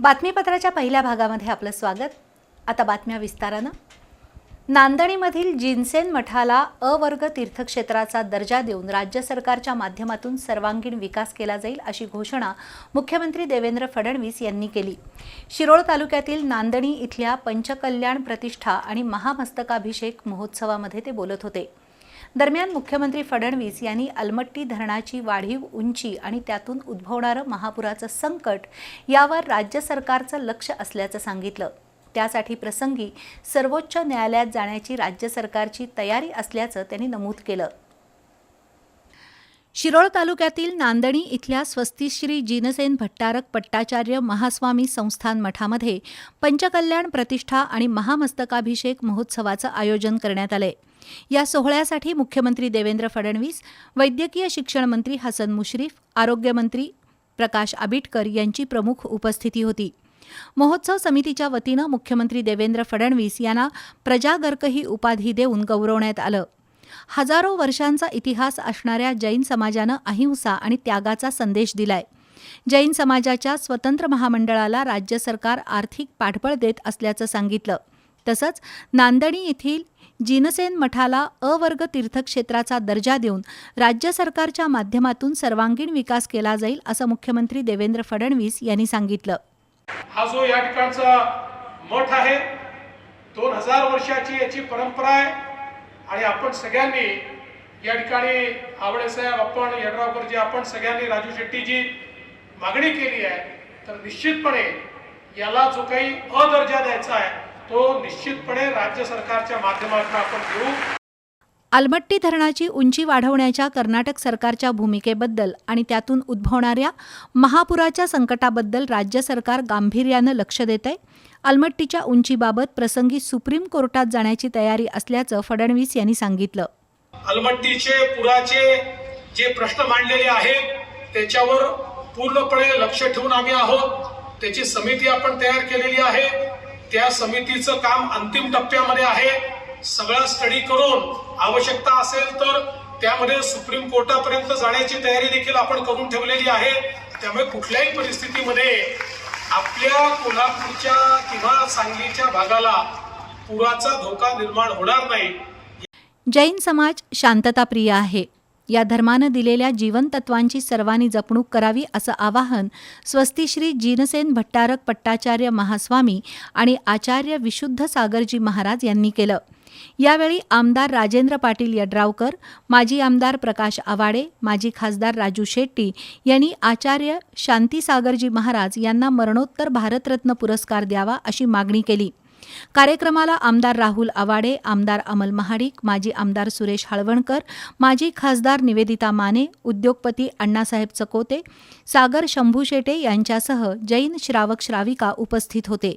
बातमीपत्राच्या पहिल्या भागामध्ये आपलं स्वागत. आता बातम्या विस्तारानं. नांदणीमधील जिनसेन मठाला अवर्ग तीर्थक्षेत्राचा दर्जा देऊन राज्य सरकारच्या माध्यमातून सर्वांगीण विकास केला जाईल अशी घोषणा मुख्यमंत्री देवेंद्र फडणवीस यांनी केली. शिरोळ तालुक्यातील नांदणी इथल्या पंचकल्याण प्रतिष्ठा आणि महामस्तकाभिषेक महोत्सवामध्ये ते बोलत होते. दरम्यान मुख्यमंत्री फडणवीस यांनी अलमट्टी धरणाची वाढीव उंची आणि त्यातून उद्भवणारं महापुराचं संकट यावर राज्य सरकारचं लक्ष असल्याचं सांगितलं. त्यासाठी प्रसंगी सर्वोच्च न्यायालयात जाण्याची राज्य सरकारची तयारी असल्याचं त्यांनी नमूद केलं. शिरोळ तालुक्यातील नांदणी इथल्या स्वस्तिश्री जिनसेन भट्टारक पट्टाचार्य महास्वामी संस्थान मठामध्ये पंचकल्याण प्रतिष्ठा आणि महामस्तकाभिषेक महोत्सवाचं आयोजन करण्यात आलंय. या सोहळ्यासाठी मुख्यमंत्री देवेंद्र फडणवीस वैद्यकीय शिक्षण मंत्री हसन मुश्रीफ आरोग्यमंत्री प्रकाश आबिटकर यांची प्रमुख उपस्थिती होती. महोत्सव समितीच्या वतीनं मुख्यमंत्री देवेंद्र फडणवीस यांना प्रजागर्क ही उपाधी देऊन गौरवण्यात आलं. हजारो वर्षांचा इतिहास असणाऱ्या जैन समाजानं अहिंसा आणि त्यागाचा संदेश दिलाय. जैन समाजाच्या स्वतंत्र महामंडळाला राज्य सरकार आर्थिक पाठबळ देत असल्याचं सांगितलं. तसंच नांदणी येथील जिनसेन मठाला अवर्ग तीर्थक्षेत्राचा दर्जा देऊन राज्य सरकारच्या माध्यमातून सर्वांगीण विकास केला जाईल असं मुख्यमंत्री देवेंद्र फडणवीस यांनी सांगितलं. हा जो या ठिकाणचा मठ आहे दोन हजार वर्षाची याची परंपरा आहे. आणि आपण सगळ्यांनी या ठिकाणी आवडे साहेब आपण यड्रावकरजी आपण सगळ्यांनी राजू शेट्टीजी मागणी केली आहे. तर निश्चितपणे याला जो काही अदर्जा द्यायचा आहे तो निश्चितपणे राज्य सरकारच्या माध्यमातून आपण देऊ आलमट्टी धरणाची उंची वाढवण्याच्या कर्नाटक सरकारच्या भूमिकेबद्दल आणि त्यातून उद्भवणाऱ्या महापुराच्या संकटाबद्दल राज्य सरकार गांभीर्यानं लक्ष देत आहे. आलमट्टीच्या उंचीबाबत प्रसंगी सुप्रीम कोर्टात जाण्याची तयारी असल्याचं फडणवीस यांनी सांगितलं. आलमट्टीचे पुराचे जे प्रश्न मांडलेले आहेत त्याच्यावर पूर्णपणे लक्ष ठेवून आम्ही आहोत. त्याची समिती आपण तयार केलेली आहे. त्या समितीचं काम अंतिम टप्प्यामध्ये आहे. सगळा स्टडी करून आवश्यकता असेल तर त्यामध्ये सुप्रीम कोर्टापर्यंत जाण्याची तयारी देखील आपण करून ठेवलेली आहे. त्यामुळे कुठल्याही परिस्थितीमध्ये आपल्या कोल्हापूरच्या किंवा सांगलीच्या भागाला पुराचा धोका निर्माण होणार नाही. जैन समाज शांतताप्रिय आहे. या धर्मानं दिलेल्या जीवनतत्वांची सर्वांनी जपणूक करावी असं आवाहन स्वस्तिश्री जीनसेन भट्टारक पट्टाचार्य महास्वामी आणि आचार्य विशुद्ध सागरजी महाराज यांनी केलं. यावेळी आमदार राजेंद्र पाटील यड्रावकर माजी आमदार प्रकाश आवाडे माजी खासदार राजू शेट्टी यांनी आचार्य शांतीसागरजी महाराज यांना मरणोत्तर भारतरत्न पुरस्कार द्यावा अशी मागणी केली. कार्यक्रमाला आमदार राहुल आवाडे आमदार अमल महाडिक माजी आमदार सुरेश हळवणकर माजी खासदार निवेदिता माने उद्योगपती अण्णासाहेब चकोते सागर शंभू शेटे यांच्यासह जैन श्रावक श्राविका उपस्थित होते.